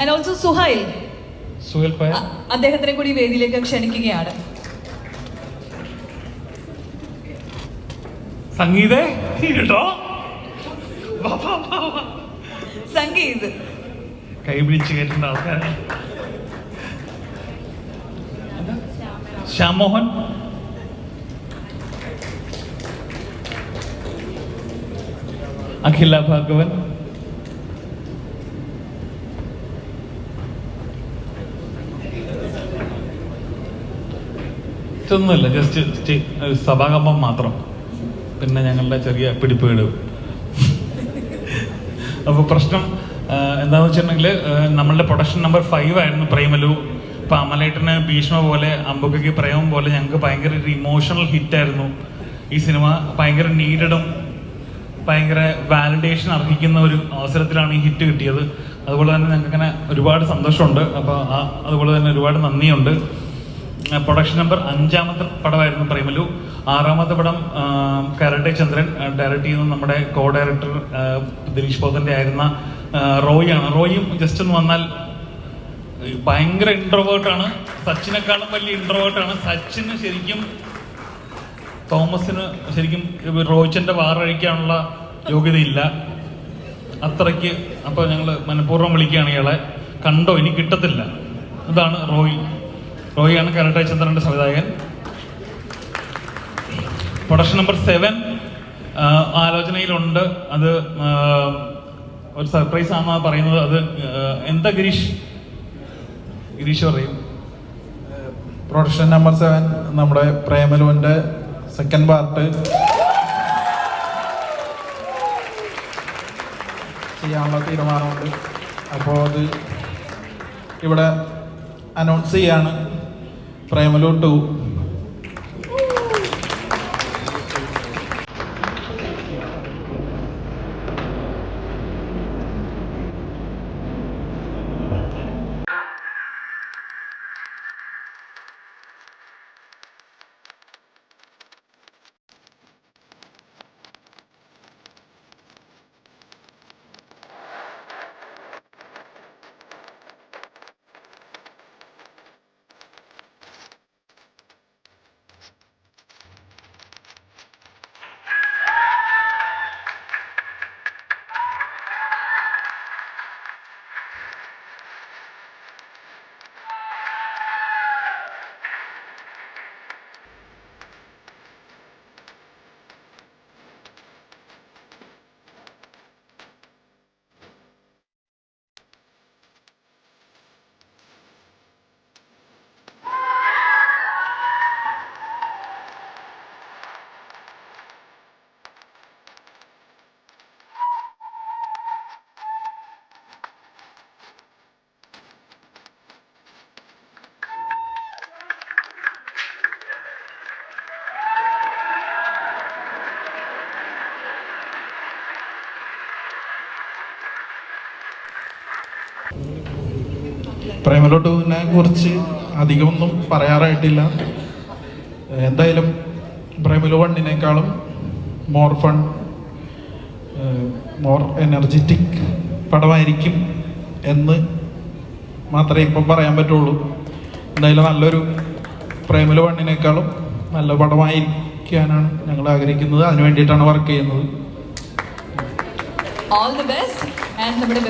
And also Suhail Suhail അദ്ദേഹത്തിനെ കൂടി വേദിയിലേക്ക് ക്ഷണിക്കുകയാണ്. സംഗീതേ? കേട്ടോ. സംഗീത്. കൈ പിടിച്ച് കയറ്റേണ്ട ആൾക്കാരെ ശ്യാമോഹൻ? അഖില ഭാഗവൻ ഇതൊന്നുമില്ല ജസ്റ്റ് സഭാകമ്പം മാത്രം. പിന്നെ ഞങ്ങളുടെ ചെറിയ പിടിപ്പുകേട്. അപ്പോൾ പ്രശ്നം എന്താന്ന് വെച്ചിട്ടുണ്ടെങ്കിൽ നമ്മളുടെ പ്രൊഡക്ഷൻ നമ്പർ ഫൈവ് ആയിരുന്നു പ്രേമലു. ഇപ്പം അമലേട്ടന് ഭീഷ്മ പോലെ അമ്പുക്കയ്ക്ക് പ്രേമം പോലെ ഞങ്ങൾക്ക് ഭയങ്കര ഒരു ഇമോഷണൽ ഹിറ്റായിരുന്നു ഈ സിനിമ ഭയങ്കര നീഡഡും ഭയങ്കര വാലിഡേഷൻ അർഹിക്കുന്ന ഒരു അവസരത്തിലാണ് ഈ ഹിറ്റ് കിട്ടിയത്. അതുപോലെ തന്നെ ഞങ്ങൾക്ക് അങ്ങനെ ഒരുപാട് സന്തോഷമുണ്ട്. അപ്പോൾ അതുപോലെ തന്നെ ഒരുപാട് നന്ദിയുണ്ട്. പ്രൊഡക്ഷൻ നമ്പർ അഞ്ചാമത്തെ പടമായിരുന്നു പ്രേമലു. ആറാമത്തെ പടം കരട്ടെ ചന്ദ്രൻ ഡയറക്റ്റ് ചെയ്യുന്ന നമ്മുടെ കോ ഡയറക്ടർ ദിനീഷ് പോത്തന്റെ ആയിരുന്ന റോയ് ആണ്. റോയും ജസ്റ്റ് ഒന്ന് വന്നാൽ ഭയങ്കര ഇൻട്രോവേർട്ടാണ് സച്ചിനെക്കാളും വലിയ ഇൻട്രോവേർട്ടാണ് സച്ചിന് ശരിക്കും തോമസിന് ശരിക്കും റോയിച്ചന്റെ വാറഴിക്കാനുള്ള യോഗ്യതയില്ല. അത്രയ്ക്ക് അപ്പോൾ ഞങ്ങൾ മനഃപൂർവം വിളിക്കുകയാണ് ഇയാളെ. കണ്ടോ ഇനി കിട്ടത്തില്ല. ഇതാണ് റോയ്. റോയിയാണ് കരട്ടെ ചന്ദ്രന്റെ സംവിധായകൻ. പ്രൊഡക്ഷൻ നമ്പർ സെവൻ ആലോചനയിലുണ്ട്. അത് ഒരു സർപ്രൈസ് ആണെന്നാണ് പറയുന്നത്. അത് എന്താ ഗിരീഷ്? ഗിരീഷ് പറയും. പ്രൊഡക്ഷൻ നമ്പർ സെവൻ നമ്മുടെ പ്രേമലുവിന്റെ സെക്കൻഡ് പാർട്ട് ചെയ്യാനുള്ള തീരുമാനമുണ്ട്. അപ്പോൾ അത് ഇവിടെ അനൗൺസ് ചെയ്യാണ്. പ്രേമലു പ്രേമലു ടുവിനെ കുറിച്ച് അധികമൊന്നും പറയാറായിട്ടില്ല. എന്തായാലും പ്രേമലു വണ്ണിനേക്കാളും മോർ ഫൺ മോർ എനർജറ്റിക് പടമായിരിക്കും എന്ന് മാത്രമേ ഇപ്പം പറയാൻ പറ്റുള്ളൂ. എന്തായാലും നല്ലൊരു പ്രേമലു വണ്ണിനേക്കാളും നല്ല പടമായിരിക്കാനാണ് ഞങ്ങൾ ആഗ്രഹിക്കുന്നത്. അതിനു വേണ്ടിയിട്ടാണ് വർക്ക് ചെയ്യുന്നത്. ഓൾ ദി ബെസ്റ്റ് ആൻഡ് നമ്മുടെ